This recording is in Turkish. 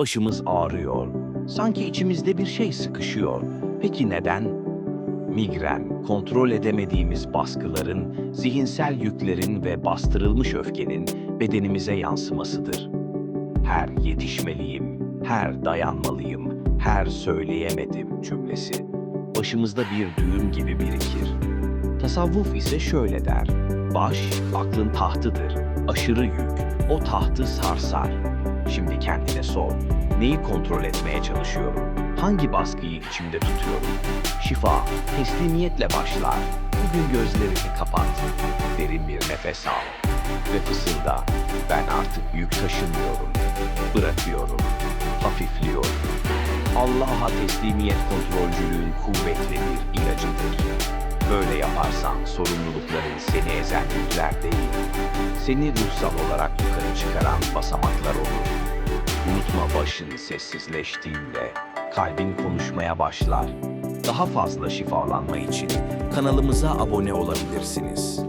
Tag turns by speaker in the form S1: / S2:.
S1: Başımız ağrıyor. Sanki içimizde bir şey sıkışıyor. Peki neden? Migren, kontrol edemediğimiz baskıların, zihinsel yüklerin ve bastırılmış öfkenin bedenimize yansımasıdır. Her yetişmeliyim, her dayanmalıyım, her söyleyemedim cümlesi. Başımızda bir düğüm gibi birikir. Tasavvuf ise şöyle der. Baş, aklın tahtıdır. Aşırı yük, o tahtı sarsar. Şimdi kendine sor. Neyi kontrol etmeye çalışıyorum? Hangi baskıyı içimde tutuyorum? Şifa, teslimiyetle başlar. Bugün gözlerini kapat. Derin bir nefes al. Ve fısılda. Ben artık yük taşımıyorum. Bırakıyorum. Hafifliyorum. Allah'a teslimiyet kontrolcülüğün kuvvetli bir ilacıdır. Böyle yaparsan sorumlulukların seni ezen yükler değil, seni ruhsal olarak yukarı çıkaran basamaklar olur. Unutma başın sessizleştiğinde kalbin konuşmaya başlar. Daha fazla şifalanma için kanalımıza abone olabilirsiniz.